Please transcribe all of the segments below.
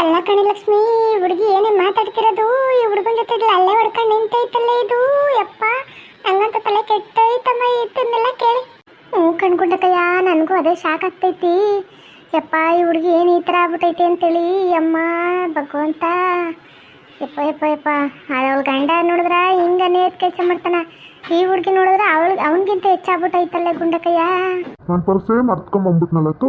ಅಲ್ಲ ಕಣಿ ಲಕ್ಷ್ಮಿ ಹುಡುಗಿ ಏನೇ ಮಾತಾಡ್ತಿರೋದು? ಈ ಹುಡುಗನ ಜೊತೆ ಅಲ್ಲೇ ಹೊಡ್ಕೊಂಡು ನಿಂತೈತಲ್ಲ ಇದು? ಯಪ್ಪ ನಂಗಂತ ತಲೆ ಕೆಟ್ಟೈತಮ್ಮ ಇದನ್ನೆಲ್ಲ ಕೇಳಿ. ಹ್ಞೂ ಕಣ್ಕೊಂಡಕ್ಕಯ್ಯ ನನಗೂ ಅದೇ ಶಾಕ್ ಆಗ್ತೈತಿ. ಯಪ್ಪ ಈ ಹುಡುಗಿ ಏನು ಈ ಥರ ಆಗ್ಬಿಟ್ಟೈತಿ ಅಂತೇಳಿ? ಅಮ್ಮ ಭಗವಂತ. ಯಪ್ಪ ಯಪ್ಪ ಯಪ್ಪ ಅವಳ ಗಂಡ ನೋಡಿದ್ರ ಹಿಂಗನೇ ಕೆಲಸ ಮಾಡ್ತಾನ? ಈ ಹುಡುಗಿ ನೋಡಿದ್ರೆ ಅವಳು ಅವನಿಗಿಂತ ಹೆಚ್ಚಾಗ್ಬಿಟ್ಟೈತಲ್ಲ ಗುಂಡಕಯ್ಯ. ನಾನು ಪರ್ಸೇ ಮರ್ತ್ಕೊಂಬಂದ್ಬಿಟ್ನಲ್ಲತ್ತು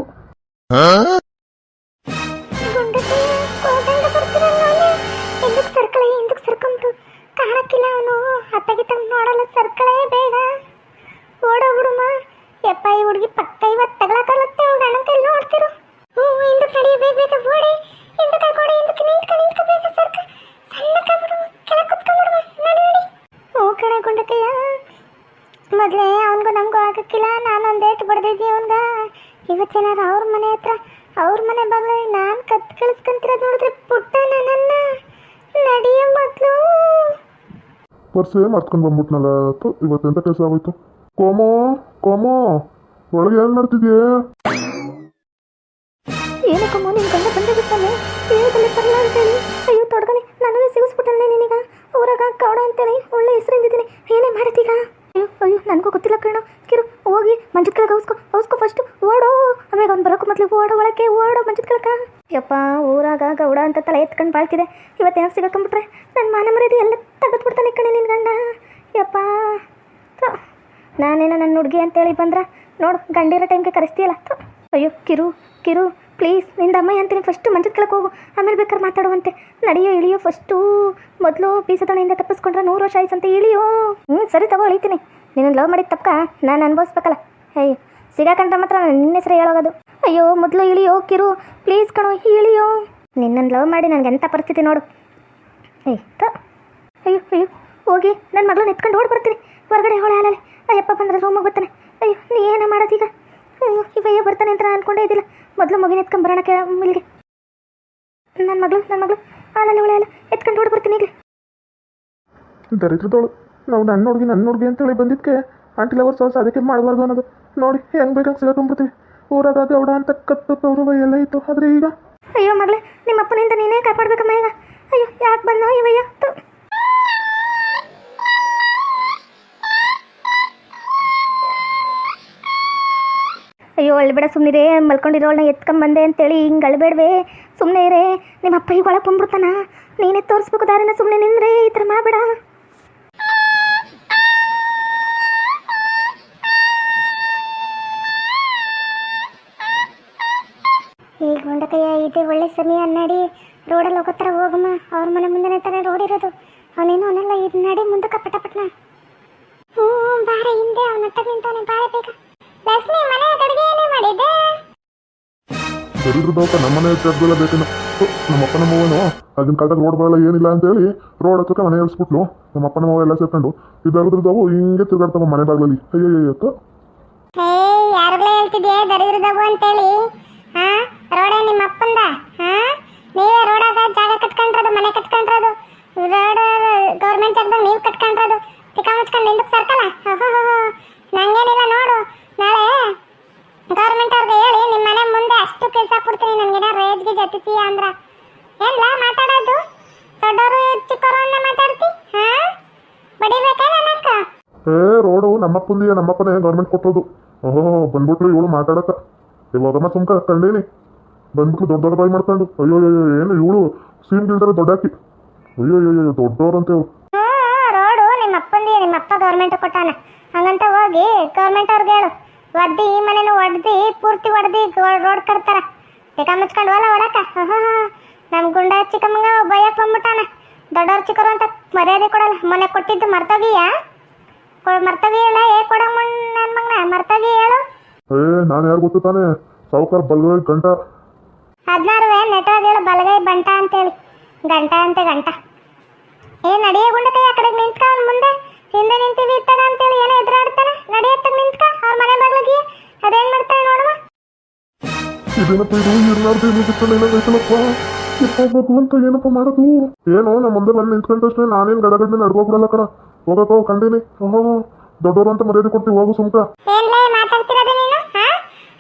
ಅವನು ಅತ್ತಗೆ ತಂದು ನೋಡಲ್ಲ ಸರ್ಕಳೇ ಬೇಡ ಓಡೋಗ್ಬಿಡುಮ ಯಪ್ಪ ಈ ಹುಡುಗಿ ಪಕ್ಕ ಇವತ್ತು ತಗೊಳಕಲ್ಲತ್ತೆ ಅವ್ನ ಅಣ್ಣನ ಕೈ ನೋಡ್ತಿರು. ಹ್ಞೂ ಹಿಂದಕ್ಕೆ ಬೇಗ ಬೇಕು ಓಡಿ. ಹಿಂದಕ್ಕೆ ಕೊಡಿ ಹಿಂದಕ್ಕೆ ನಿಂತ್ಕ ಬೇಗ ಸರ್ಕ. ಸಣ್ಣಕ್ಕೆ ಬಿಡು, ಕೆಳಗೆ ಕುತ್ಕೊಂಡ್ಬಿಡುವ ನಡಿ ನಡಿ. ಹ್ಞೂ ಕಣೆ ಗುಂಡಕ್ಕಯ್ಯ ಮೊದಲೇ ಅವನಿಗೂ ನಮಗೂ ಆಗಕ್ಕಿಲ್ಲ ನಾನೊಂದು ಏಟು ಬಡ್ದಿದ್ದೆ ಅವನ್ಗ. ಇವತ್ತೇನಾರು ಅವ್ರ ಮನೆ ಹತ್ರ, ಅವ್ರ ಮನೆ ಬಾಗಿಲಲ್ಲಿ ನಾನು ಕತ್ ಕಳಿಸ್ಕೊಂತಿರೋದು ನೋಡಿದ್ರೆ ಪುಟ್ಟ ನನ್ನ. ನಡೆಯೋ ಮೊದಲು ಪರ್ಸೇ ಮರ್ತ್ಕೊಂಡು ಬಂದ್ಬಿಟ್ನಲ್ಲತ್ತು ಇವತ್ತೆಂತ ಕೆಲಸ ಆಗೋಯ್ತು? ಕೋಮೋ ಕೋಮೋ, ಒಳಗೆ ಏನು ಮಾಡ್ತಿದ್ಯೆ ಏನಕ್ಕಮ್ಮ ನಿನ್ ಗಂಡ ಬಂದೇ ಬಿಟ್ಟಾನೆ ಏಳದಲ್ಲಿ ಬರಲ್ಲ ಅಂತೇಳಿ. ಅಯ್ಯೋ ತೊಡ್ಗನೆ ನನ್ನನ್ನು ಸಿಗಿಸ್ಬಿಟ್ಟಲ್ಲ ನಿನೀಗ. ಊರಾಗ ಕೌಡ ಅಂತೇಳಿ ಒಳ್ಳೆ ಹೆಸರಿಂದಿದ್ದೀನಿ ಏನೇ ಮಾಡ್ತೀಗ? ಅಯ್ಯೋ ಅಯ್ಯೋ, ನನಗೂ ಗೊತ್ತಿಲ್ಲ ಕಣ. ಕಿರು, ಹೋಗಿ ಮಂಜು ಕೆಳಗೆ ಔಸ್ಕೊ ಔಸ್ಕೊ ಫಸ್ಟ್ ಓಡೋ ಆಮೇಲೆ ಅವ್ನು ಬರೋಕು ಮೊದಲು, ಓಡೋ ಒಳಕ್ಕೆ, ಓಡೋ ಮಂಚದ ಕೆಳಕ. ಯಪ್ಪ, ಊರಾಗ ಗೌಡ ಅಂತ ತಲೆ ಎತ್ಕೊಂಡು ಬಾಳ್ತಿದೆ. ಇವತ್ತೇನೋ ಸಿಗಾಕೊಂಡ್ಬಿಟ್ರೆ ನನ್ನ ಮಾನ ಮರ್ಯಾದೆ ಎಲ್ಲ ತೆಗೆದ್ಬಿಡ್ತಾನೆ ಕಣೆ ನಿನ್ನ ಗಂಡ. ಯಪ್ಪ. ನಾನೇನೋ ನನ್ನ ಹುಡುಗಿ ಅಂತೇಳಿ ಬಂದ್ರ, ನೋಡು, ಗಂಡಿರೋ ಟೈಮ್ಗೆ ಕರೆಸ್ತೀಯಲ್ಲ. ಅಯ್ಯೋ, ಕಿರು ಕಿರು ಪ್ಲೀಸ್ನಿಂದ ಅಮ್ಮ ಅಂತೀನಿ ಫಸ್ಟು ಮಂಜದ ಕೆಳಕ್ಕೆ ಹೋಗು. ಆಮೇಲೆ ಬೇಕಾದ್ರೆ ಮಾತಾಡುವಂತೆ. ನಡೆಯೋ, ಇಳಿಯೋ ಫಸ್ಟು ಮೊದಲು ಬೀಸದೊಣೆಯಿಂದ ತಪ್ಪಿಸ್ಕೊಂಡ್ರೆ ನೂರು ವರ್ಷ ಆಯ್ಸಂತೆ, ಇಳಿಯೋ. ಹ್ಞೂ ಸರಿ ತಗೋ ಇಳಿತೀನಿ ನೀನು ಲವ್ ಮಾಡಿದ ತಪ್ಪ ನಾನು ಅನ್ಭವಿಸ್ಬೇಕಲ್ಲ. ಅಯ್ಯೋ. ಸಿಗಾಕಂಡ್ರೆ ಮಾತ್ರ ನಿನ್ನ ಹೆಸರು ಹೇಳೋಗೋದು. ಅಯ್ಯೋ, ಮೊದಲು ಇಳಿಯೋ ಕಿರು. ಪ್ಲೀಸ್ ಕಣೋ, ಇಳಿಯೋ. ನಿನ್ನನ್ನು ಲವ್ ಮಾಡಿ ನನಗೆ ಎಂಥ ಪರಿಸ್ಥಿತಿ ನೋಡು. ಏಯ್ ತ ಅಯ್ಯೋ ಅಯ್ಯೋ. ಹೋಗಿ ನನ್ನ ಮಗಳು ಎತ್ಕೊಂಡು ಓಡಿ ಬರ್ತೀನಿ. ಹೊರಗಡೆ ಹೊಳೆ ಹಾಲಲ್ಲಿ. ಅಯ್ಯಪ್ಪ ಬಂದರೆ ರೂಮಿಗೆ ಬರ್ತಾನೆ ಅಯ್ಯೋ, ನೀ ಏನ ಮಾಡೋದೀಗ? ಅಯ್ಯೋ ಇವಯ್ಯ ಬರ್ತಾನೆ ಅಂತ ನಾನು ಅನ್ಕೊಂಡೇ ಇದ್ದಿಲ್ಲ. ಮೊದಲು ಮಗಿನ ಎತ್ಕೊಂಡು ಬರೋಣ ಕೇಳ, ಇಲ್ಲಿಗೆ. ನನ್ನ ಮಗಳು ನನ್ನ ಮಗಳು. ಹಾಲಲ್ಲಿ ಹೊಳೆ ಹಾಲು ಎತ್ಕೊಂಡು ಓಡಿ ಬರ್ತೀನಿ ಈಗ ದರಿದ್ರದೋಳು, ನಾವು ನನ್ನ ಹುಡುಗಿ ನನ್ನ ಹುಡುಗಿ ಅಂತೇಳಿ ಬಂದಿದ್ದಕ್ಕೆ ಆಂಟಿ ಲವರ್ಸ್ ಅದಕ್ಕೆ ಮಾಡಬಾರ್ದು ಅನ್ನೋದು. ನೋಡಿ, ಹೆಂಗೆ ಬೇಕಂಗೆ ಸೇರ್ಕೊಂಡ್ಬಿಡ್ತೀವಿ ಊರಾಗ ಗೌಡ ಅಂತ ಕತ್ತು ಗೌರವ ಎಲ್ಲ ಇತ್ತು. ಆದ್ರೆ ಈಗ? ಅಯ್ಯೋ ಮಗಳೇ, ನಿಮ್ಮ ಅಪ್ಪನಿಂದ ನೀನೇ ಕಾಪಾಡ್ಬೇಕಮ್ಮ ಈಗ. ಅಯ್ಯೋ, ಯಾಕೆ ಬಂದೋ ಇವಯ್ಯ. ಅಯ್ಯೋ. ಅಳ್ಬೇಡ ಸುಮ್ಮನಿರೇ ಮಲ್ಕೊಂಡಿರೋಳನ್ನ ಎತ್ಕೊಂಬಂದೆ ಅಂತೇಳಿ ಹಿಂಗೆ ಅಳ್ಬೇಡ್ವೆ. ಸುಮ್ಮನೆ ಇರೇ ನಿಮ್ಮ ಅಪ್ಪ ಈಗ ಒಳಗೆ ಬಂದ್ಬಿಡ್ತಾನ. ನೀನೇ ತೋರಿಸ್ಬೇಕು ದಾರಿನ ಸುಮ್ಮನೆ ನಿಂದ್ರೆ ಈ ಥರ ಮಾಡಬೇಡ. ಈ ಗುಂಡಕಯ್ಯ ಇದೆ ಒಳ್ಳೆ ಸಮಯ ನಡಿ ರೋಡಲ್ಲಿ ಹೋಗೋ ಥರ ಹೋಗಮ್ಮ. ಅವ್ರ ಮನೆ ಮುಂದೆನೇ ತಾನೇ ರೋಡ್ ಇರೋದು ಅವನೇನು ಅವನೆಲ್ಲ ಇದು ನಡಿ ಮುಂದಕ್ಕೆ ಪಟ ಪಟ್ನ ಹ್ಞೂ ಬಾರ ಹಿಂದೆ ಅವನ ಹತ್ತ ನಿಂತಾನೆ ಬಾರ ಬೇಗ. ಲಕ್ಷ್ಮಿ ಮನೆ ಅಡುಗೆ ಏನೇ ಮಾಡಿದ್ದೆ? ದರಿದ್ರದವಕ ನಮ್ಮನೆ ಜಾಗದಲ್ಲ ಬೇಕೇನೋ? ಥು, ನಮ್ಮ ಅಪ್ಪನ ಮಗನು ಆಗಿನ ಕಾಲದಾಗ ರೋಡ್ ಬರಲ್ಲ ಏನಿಲ್ಲ ಅಂತೇಳಿ ರೋಡ್ ಹತ್ರಕ್ಕೆ ಮನೆ ಇಳಿಸ್ಬಿಟ್ಲು ನಮ್ಮ ಅಪ್ಪನ ಮಗ ಎಲ್ಲ ಸೇರ್ಕೊಂಡು. ಇದಾದ್ರದವು ಹಿಂಗೆ ತಿರುಗಾಡ್ತಾವ ಮನೆ ಬಾಗ್ಲಲ್ಲಿ. ಅಯ್ಯಯ್ಯಕ್ಕ ಹೇ ಯಾರಲ್ಲ ಹೇಳ್ತಿದ್ಯಾ ದರಿದ್ರದವು ಅಂತೇಳಿ. ಹಾ? ರೋಡೇ ನಿಮ್ಮ ಅಪ್ಪಂದ ಹಾ? ನೀವೇ ರೋಡಾಗ ಜಾಗ ಕಟ್ಕೊಂಡ್ರದು, ಮನೆ ಕಟ್ಕೊಂಡ್ರದು ರೋಡ್ ಗೌರ್ಮೆಂಟ್ ಜಾಗದಾಗ ನೀವು ಕಟ್ಕೊಂಡ್ರದು, ತಿಕ್ಕ ಮುಚ್ಕೊಂಡು ನಿಂದಕ್ಕೆ ಸರ್ಕಲ್ಲ ನಂಗೇನಿಲ್ಲ ನೋಡು. ನಾಳೆ ಗೌರ್ಮೆಂಟ್ ಅವ್ರಿಗೆ ಹೇಳಿ ನಿಮ್ಮ ಮನೆ ಮುಂದೆ ಅಷ್ಟು ಕೆಲಸ ಕೊಡ್ತೀನಿ ನನಗೇನ ಗೀಜ್ ಜೊತೆತೀಯ ಅಂದ್ರ. ಎಲ್ಲ ಮಾತಾಡೋದು? ದೊಡ್ಡವರು ಚಿಕ್ಕವರು ಅಂತ ಮಾತಾಡ್ತಿ? ಹಾ? ಬಡಿಬೇಕಾ ನನ್ನಕ್ಕ ಏ, ರೋಡು ನಮ್ಮಪ್ಪಂದಿಯ ನಮ್ಮಪ್ಪನೇ ಗೌರ್ಮೆಂಟ್ ಕೊಟ್ಟೋದು. ಓಹೋ ಬಂದ್ಬಿಟ್ರು ಇವಳು ಮಾತಾಡಕ ಇವಾಗಮ್ಮ ಸುಮ್ಕ ಕಂಡೀನಿ ಬಂದ್ಬಿಟ್ಲು ದೊಡ್ಡ ದೊಡ್ಡ ಬಾಯಿ ಮಾಡ್ಕೊಂಡು. ಅಯ್ಯೋ ಅಯ್ಯೋ ಏನು ಇವಳು? ಸೀನ್ ಗಿಲ್ದಾರೆ ದೊಡ್ಡಾಕಿ ಅಯ್ಯೋ ಅಯ್ಯೋ ಅಯ್ಯೋ ದೊಡ್ಡವ್ರಂತೆ ಇವ್ರು ರೋಡು ನಿಮ್ಮ ಅಪ್ಪಂದಿ ನಿಮ್ಮ ಅಪ್ಪ ಗೌರ್ಮೆಂಟ್ ಕೊಟ್ಟಾನ. ಹಂಗಂತ ಹೋಗಿ ಗೌರ್ಮೆಂಟ್ ಅವ್ರಿಗೆ ಹೇಳು. ಒಡ್ದಿ ಈ ಮನೆನೂ ಒಡ್ದಿ ಪೂರ್ತಿ ಒಡ್ದಿ ರೋಡ್ ಕಟ್ತಾರ. ಚಿಕ್ಕ ಮುಚ್ಕೊಂಡು ಹೋಲ ಹೊಡಕ ನಮ್ಮ ಗುಂಡ ಚಿಕ್ಕಮ್ಮಂಗ ಬೈಯಕ್ ಬಂದ್ಬಿಟ್ಟಾನ? ದೊಡ್ಡವ್ರ ಚಿಕ್ಕರು ಅಂತ ಮರ್ಯಾದೆ ಕೊಡಲ್ಲ. ಮೊನ್ನೆ ಕೊಟ್ಟಿದ್ದು ಮರ್ತೋಗಿಯಾ ಮರ್ತೋಗಿಯಲ್ಲ ಏ ಕೊಡ ನನ್ನ ಮಗನ. ಮರ್ತೋಗಿ ಹೇಳು. ಏ ನಾನು ಯಾರು ಗೊತ್ತು ತಾನೇ? ಸಾವುಕಾರ ಬಲ್ಗೈ ಗಂಟ ಹದಿನಾರುವೆ ನೆಟೋದು ಹೇಳು ಬಲಗೈ ಬಂಟ ಅಂತೇಳಿ. ಗಂಟ ಅಂತೆ ಗಂಟ. ಏ ನಡೆಯ ಗುಂಡಕೈ ಆ ಕಡೆ ನಿಂತ್ಕ ಅವ್ನ ಮುಂದೆ. ಹಿಂದೆ ನಿಂತೀವಿ ಇತ್ತಾಗ ಅಂತೇಳಿ ಏನೋ ಎದುರಾಡ್ತಾನೆ. ನಡೆಯತ್ತಾಗ ನಿಂತ್ಕ ಅವ್ರ ಮನೆ ಬಾಗ್ಲಿಗೆ ಅದೇನ್ ಮಾಡ್ತಾನೆ ನೋಡುವ. ಇದೇನಪ್ಪ ಇದು ಇರ್ಲಾರ್ದು ಏನು ಬಿಟ್ಟಲ್ಲ ಏನಾಗೈತಲ್ಲಪ್ಪ ಹೋಗ್ಬೇಕು ಅಂತ ಏನಪ್ಪ ಮಾಡೋದು? ಏನು ನಮ್ಮ ಮುಂದೆ ಬಂದು ನಿಂತ್ಕೊಂಡ ತಕ್ಷಣ ನಾನೇನು ಗಡಗಡ್ಡೆ ನಡ್ಕೋಬಿಡಲ್ಲ ಕಡ ಹೋಗಕ್ಕೋ ಕಂಡೀನಿ. ಓಹೋ ದೊಡ್ಡವರು ಅಂತ ಮರ್ಯಾದೆ ಕೊಡ್ತೀವಿ ಹೋಗು ಸುಮ್ಕ ಏನ್ಲೇ ಮಾತಾಡ್ತಿರೋದು ನೀನು ಹಾ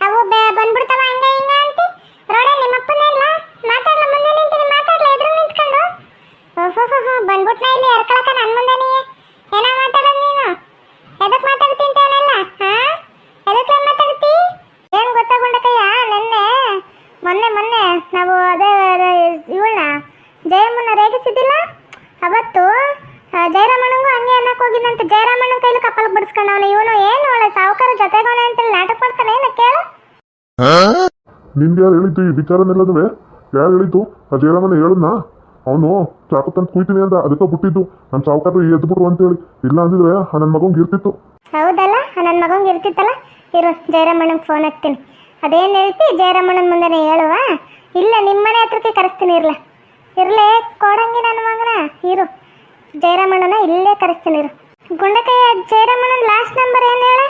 ಅವು ಬೆ- ಬಂದ್ಬಿಡ್ತಾವ ಹಂಗ ಹಿಂಗ ಅಂತಿ ರೋಡ ನಿಮ್ಮಪ್ಪನೇ ಇಲ್ಲ ಮಾತಾಡ್ಲ ಮುಂದೆ ನಿಂತೀನಿ ನಾವು ಅದೇ ಇವಳನ್ನ ಜಯಮ್ಮನ ರೇಗಿಸಿದ್ದಿಲ್ಲ? ಅವತ್ತು ಜಯರಾಮಣ್ಣಂಗೂ ಹಂಗೆ ಅನ್ನಕ್ಕೆ ಹೋಗಿದ್ದಂತೆ ಜಯರಾಮಣ್ಣನ ಕೈಲಿ ಕಪ್ಪಲ್ ಬಿಡಿಸ್ಕೊಂಡವನು ಇವನು ಏನು ಒಳ್ಳೆ ಸಾವುಕಾರ ಜೊತೆಗೋನೆ ಅಂತೇಳಿ ನಾಟಕ ಮಾಡ್ತಾನೆ? ಏನ ಕೇಳು. ನಿನ್ಗೆ ಯಾರು ಹೇಳಿದ್ದು ಈ ವಿಚಾರನೆಲ್ಲದುವೆ? ಯಾರು ಹೇಳಿದ್ದು? ಆ ಜಯರಾಮನ ಹೇಳದ್ನ? ಅವನು ಚಾಕು ತಂದು ಕುಯ್ತೀನಿ ಅಂತ ಅದಕ್ಕೆ ಬಿಟ್ಟಿದ್ದು. ನಮ್ಮ ಸಾವುಕಾರ ಎದ್ಬಿಟ್ರು ಅಂತೇಳಿ. ಇಲ್ಲ ಅಂದಿದ್ರೆ ನನ್ನ ಮಗಂಗೆ ಇರ್ತಿತ್ತು. ಹೌದಲ್ಲ? ನನ್ನ ಮಗಂಗೆ ಇರ್ತಿತ್ತಲ್ಲ? ಇರು ಜಯರಾಮಣ್ಣಂಗೆ ಫೋನ್ ಹಾಕ್ತೀನಿ ಅದೇನು ಹೇಳ್ತಿ? ಜಯರಾಮಣ್ಣನ ಮುಂದೆನೇ ಹೇಳುವ? ಇಲ್ಲ ನಿಮ್ಮನೆ ಹತ್ರಕ್ಕೆ ಕರೆಸ್ತೀನಿ, ಇರ್ಲ. ಇರ್ಲೇ, ಕೊಡಂಗಿ ನನ್ನ ಮಗನ, ಇರು. ಜಯರಾಮಣ್ಣನ ಇಲ್ಲೇ ಕರೆಸ್ತೀನಿ, ಇರು. ಗುಂಡಕಯ್ಯ, ಜಯರಾಮಣ್ಣನ ಲಾಸ್ಟ್ ನಂಬರ್ ಏನು ಹೇಳ?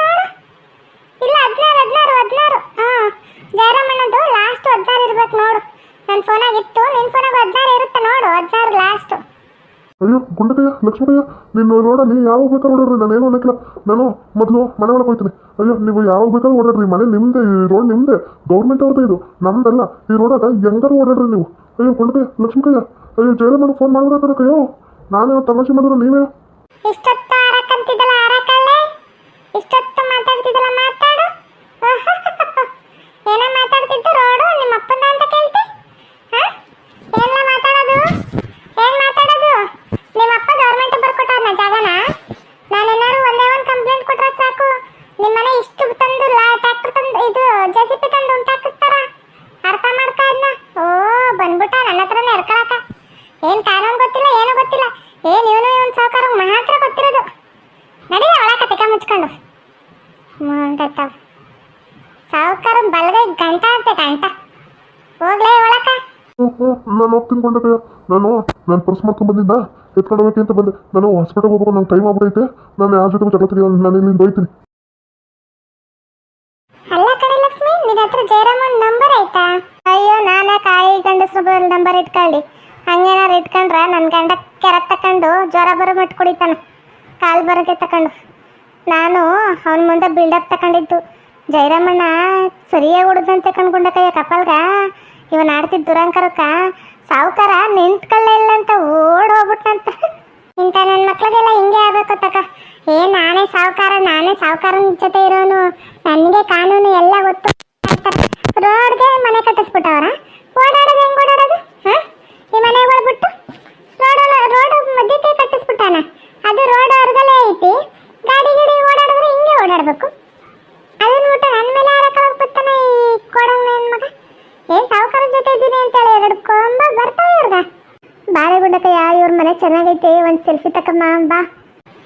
ನೋಡು. ಇಲ್ಲ ಲಾಸ್ಟ್ ಹದಿನಾರು ಇರ್ಬೇಕು ನೋಡು. ನನ್ನ ಫೋನಾಗಿತ್ತು ನಿನ್ನ ಫೋನಾಗ ಹದಿನಾರು ಇರುತ್ತೆ ನೋಡು, ಹದಿನಾರು ಲಾಸ್ಟು ಅಯ್ಯೋ, ಗುಂಡಕಯ್ಯ ಲಕ್ಷ್ಮಣಯ್ಯ ನಿನ್ನ ರೋಡಲ್ಲಿ ಯಾವಾಗ ಬೇಕಾದ್ರೂ ಓಡಾಡ್ರಿ ನಾನೇನು ಅನ್ನಕ್ಕಿಲ್ಲ. ನಾನು ಮೊದಲು ಮನೆ ಒಳಗೆ ಹೋಗ್ತೀನಿ. ಅಯ್ಯೋ, ನೀವು ಯಾವಾಗ ಬೇಕಾದ್ರೂ ಓಡಾಡ್ರಿ, ಮನೆ ನಿಮ್ಮದೇ ಈ ರೋಡ್ ನಿಮ್ಮದೇ ಗೌರ್ಮೆಂಟ್ ಅವ್ರದ್ದು ಇದು, ನಮ್ದಲ್ಲ. ಈ ರೋಡಾಗ ಹೆಂಗಾರು ಓಡಾಡ್ರಿ ನೀವು. ಅಯ್ಯೋ, ಗುಂಡಕಯ್ಯ ಲಕ್ಷ್ಮಣಯ್ಯ ಅಯ್ಯೋ ಜಯರಾಮಣ್ಣ ಫೋನ್ ಮಾಡ್ಬೇಕಾದ್ರೆ ನಾನೇ ತಮಾಷೆ ಮಾಡಿದ್ರೆ ನೀವೇ? ಇಷ್ಟೊತ್ತು ಮಾತಾಡ್ತಿದ್ದಲ್ಲ ಮಾತಾಡು ಏನೋ ಮಾತಾಡ್ತಿದ್ದು ರೋಡು ನಿಮ್ಮ ಅಪ್ಪನ ಅಂತ ಕೇಳ್ತಿ ಹಾ ಎಲ್ಲ ಮಾತಾಡೋದು ಏನ್ ಮಾತಾಡೋದು ನಿಮ್ಮ ಅಪ್ಪ ಗೌರ್ಮೆಂಟ್ ಬರ್ಕೊಟ್ಟವ್ರನ್ನ ಜಾಗನ ನಾನೇನಾದ್ರು ಒಂದೇ ಒಂದು ಕಂಪ್ಲೇಂಟ್ ಕೊಟ್ರೆ ಸಾಕು ನಿಮ್ಮನೆ ಇಷ್ಟು ತಂದು ಲಾ ಟ್ರ್ಯಾಕ್ಟರ್ ತಂದು ಇದು ಜೆ ಸಿ ಪಿ ತಂದು ಉಂಟಾಕಿಸ್ತಾರ ಅರ್ಥ ಮಾಡ್ಕ ಅದನ್ನ ಓ ಬಂದ್ಬಿಟ್ಟ ನನ್ನ ಹತ್ರನೇ ಎರ್ಕೊಳಕ ಏನ್ ಕಾನೂನು ಗೊತ್ತಿಲ್ಲ ಏನೂ ಗೊತ್ತಿಲ್ಲ ಏನ್ ಇವನು ಇವನ್ ಸಾವುಕಾರ ಮಾತ್ರ ಗೊತ್ತಿರೋದು ನಡೀಲ ಒಳಕ ತಿಕ್ಕ ಮುಚ್ಕೊಂಡು. ಮುಂದತ್ತಾವ ಸಾವುಕಾರ ಬಲಗೈ ಗಂಟ ಅಂತೆ ಗಂಟ. ಹೋಗ್ಲೇ ಒಳಕ. ನಾನು ಹೋಗ್ತೀನಿ ಗುಂಡಕಯ್ಯ ನಾನು ನಾನು ಪರ್ಸ್ ಮಾಡ್ಕೊಂಡು ಬಂದಿದ್ದ. ಎತ್ಕೊಂಡು ಹೋಗಕ್ಕೆ ಅಂತ ಬಂದೆ. ನಾನು ಹಾಸ್ಪಿಟಲ್ಗೆ ಹೋಗ್ಬೇಕು ನಂಗೆ ಟೈಮ್ ಆಗ್ಬಿಟ್ಟೈತೆ ನಾನು ಯಾರ ಜೊತೆ ಜಗಳ ತೆಗಿಯೋದು ನಾನು ಇಲ್ಲಿಂದ ಹೋಯ್ತೀನಿ. ಅಲ್ಲ ಕಡೆ ಲಕ್ಷ್ಮಿ ನಿನ್ನ ಹತ್ರ ಜಯರಾಮನ್ ನಂಬರ್ ಆಯ್ತಾ ಅಯ್ಯೋ ನಾನೇ ಕಾಯಿ ಗಂಡಸ್ರ ನಂಬರ್ ಇಟ್ಕೊಳ್ಳಿ ಹಂಗೇನಾರು ಇಟ್ಕೊಂಡ್ರೆ ನನ್ನ ಗಂಡ ಕೆರ ತಕೊಂಡು ಜ್ವರ ಬರೋ ಮಟ್ಟು ಕುಡಿತಾನೆ. ಕಾಲು ಬರೋಕೆ ತಕೊಂಡು. ನಾನು ಅವನ ಮುಂದೆ ಬಿಲ್ಡಪ್ ತಗೊಂಡಿದ್ದು ಜೈರಾಮಣ್ಣ ಸರಿಯಾಗಿ ಹೊಡೆದಂತೆ ಕಣ್ಕೊಂಡ ಕೈಯ ಕಪಲ್ಗ. ಇವನ್ ಆಡ್ತಿದ್ದ ದುರಂಕರಕ್ಕ ಸಾವುಕಾರ ನಿಂತ್ಕೊಳ್ಳೇ ಇಲ್ಲ ಅಂತ ಓಡ್ ಹೋಗ್ಬಿಟ್ಟಂತ ಇಂಥ ನನ್ನ ಮಕ್ಳಿಗೆಲ್ಲ ಹಿಂಗೆ ಆಗ್ಬೇಕು ತಕ. ಏ, ನಾನೇ ಸಾವುಕಾರ, ನಾನೇ ಸಾವುಕಾರನ ಜೊತೆ ಇರೋನು. ನನಗೆ ಕಾನೂನು ಎಲ್ಲ ಗೊತ್ತು ರೋಡ್ಗೆ ಮನೆ ಕಟ್ಟಿಸ್ಬಿಟ್ಟವ್ರ ಓಡಾಡೋದು ಹೆಂಗ್ ಓಡಾಡೋದು ಹಾ ಈ ಮನೆ ಒಳಬಿಟ್ಟು ರೋಡ್ ರೋಡ್ ಮಧ್ಯಕ್ಕೆ ಕಟ್ಟಿಸ್ಬಿಟ್ಟಾನ ಅದು ರೋಡ್ ಹೊರಗಡೆ ಐತಿ ಗಾಡಿ ಗಿಡಿ ಓಡಾಡಿದ್ರೆ ಹಿಂಗೆ ಓಡಾಡ್ಬೇಕು ಅದನ್ನ ಬಿಟ್ಟು ನನ್ನ ಮೇಲೆ ಹಾರಕ್ಕೆ ಬರ್ತಾನೆ ಈ ಕೊಡಂಗ್ ನನ್ನ ಮಗ ಏನ್ ಸಾವುಕಾರ ಜೊತೆ ಇದ್ದೀನಿ ಅಂತೇಳಿ ಎರಡು ಕೊಂಬ ಬರ್ತಾವೆ ಇವ್ರಗ ಬಾಳೆ ಗುಡ್ಡಕ್ಕಯ್ಯ ಇವ್ರ ಮನೆ ಚೆನ್ನಾಗೈತಿ? ಒಂದು ಸೆಲ್ಫಿ ತಕಮ್ಮ ಬಾ.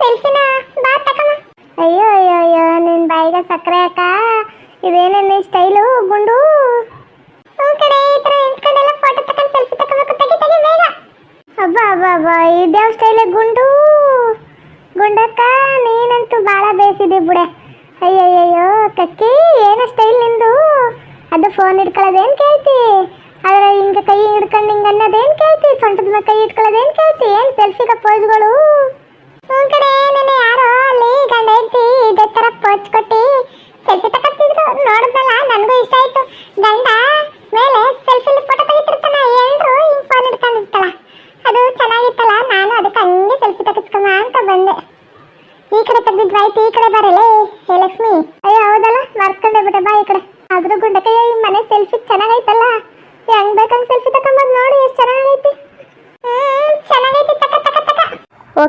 ಸೆಲ್ಫಿನ ಬಾ ತಕಮ್ಮ. ಅಯ್ಯೋ ಅಯ್ಯೋ ಅಯ್ಯೋ ನಿನ್ ಬಾಯಿಗೆ ಸಕ್ಕರೆ ಅಕ್ಕ ಇದೇನೇನು ಸ್ಟೈಲು ಗುಂಡು. ಹ್ಞೂ ಕಡೆ ಈ ಥರ ನಿಂತ್ಕೊಂಡೆಲ್ಲ ಫೋಟೋ ತಕೊಂಡು ಸೆಲ್ಫಿ ತಗೋಬೇಕು ತೆಗಿ ತೆಗಿ ಬೇಗ. ಅಬ್ಬಾ ಅಬ್ಬಾ ಅಬ್ಬಾ ಇದ್ಯಾವ ಸ್ಟೈಲೆ ಗುಂಡು. ಗುಂಡಕ್ಕ ನೀನಂತೂ ಭಾಳ ಬೇಸಿದಿ ಬುಡೆ. ಅಯ್ಯಯ್ಯಯ್ಯೋ ಕಕ್ಕಿ ಏನು ಸ್ಟೈಲ್ ನಿಂದು? ಅದು ಫೋನ್ ಹಿಡ್ಕೊಳ್ಳೋದೇನು ಕೇಳ್ತಿ? ಆದ್ರೆ ಹಿಂಗೆ ಕೈ ಹಿಡ್ಕೊಂಡು ಹಿಂಗೆ ಅನ್ನೋದೇನು ಕೇಳ್ತಿ? ಸೊಂಟದ ಕೈ ಇಟ್ಕೊಳ್ಳೋದೇನು ಕೇಳ್ತಿ? ಏನು ಸೆಲ್ಫಿಗೆ ಪೋಸ್ಗಳು ಹ್ಞೂ ಕಡೆ ನೆನೆ ಯಾರೋ ಅಲ್ಲಿ ಗಂಡ ಹೆಂಡ್ತಿ ಇದೇ ಥರ ಪೋಚ್ ಕೊಟ್ಟು ಸೆಲ್ಫಿ ತಗೊತಿದ್ರು ನೋಡಿದ್ನಲ್ಲ ನನಗೂ ಇಷ್ಟ ಆಯ್ತು ಗಂಡ ಮೇಲೆ ಸೆಲ್ಫಿಲಿ ಫೋಟೋ ತೆಗಿತಿರ್ತಾನ ಎಲ್ರು ಹಿಂಗೆ ಫೋನ್ ಹಿಡ್ಕೊಂಡಿರ್ತಾಳ ಅದು ಚೆನ್ನಾಗಿತ್ತಲ್ಲ ನಾನು ಅದಕ್ಕೆ ಹಂಗೆ ಸೆಲ್ಫಿ ತೆಗಿಸ್ಕೊಂಬ ಅಂತ ಬಂದೆ ಈ ಕಡೆ ತೆಗ್ದಿದ್ವಿ ಆಯ್ತು ಈ ಕಡೆ ಬರಲೇ ಹೇ ಲಕ್ಷ್ಮಿ ಅಯ್ಯೋ ಹೌದಲ್ಲ ಮರ್ಕೊಂಡೆ ಬಿಟ್ಟೆ ಬಾ ಈ ಕಡೆ ಆದ್ರೂ ಗುಂಡಕ್ಕೆ ಈ ಮನೆ ಸೆಲ್ಫಿ ಚೆನ್ನಾಗೈತಲ್ಲ ಹೆಂಗ್ ಬೇಕಂಗ್ ಸೆಲ್ಫಿ ತಕೊಂಬಂದ್ ನೋಡಿ ಎಷ್ಟು ಚೆನ್ನಾಗೈತಿ ಹ್ಮ್ ಚೆನ್ನಾಗೈತಿ ತಕ ತಕ ತಕ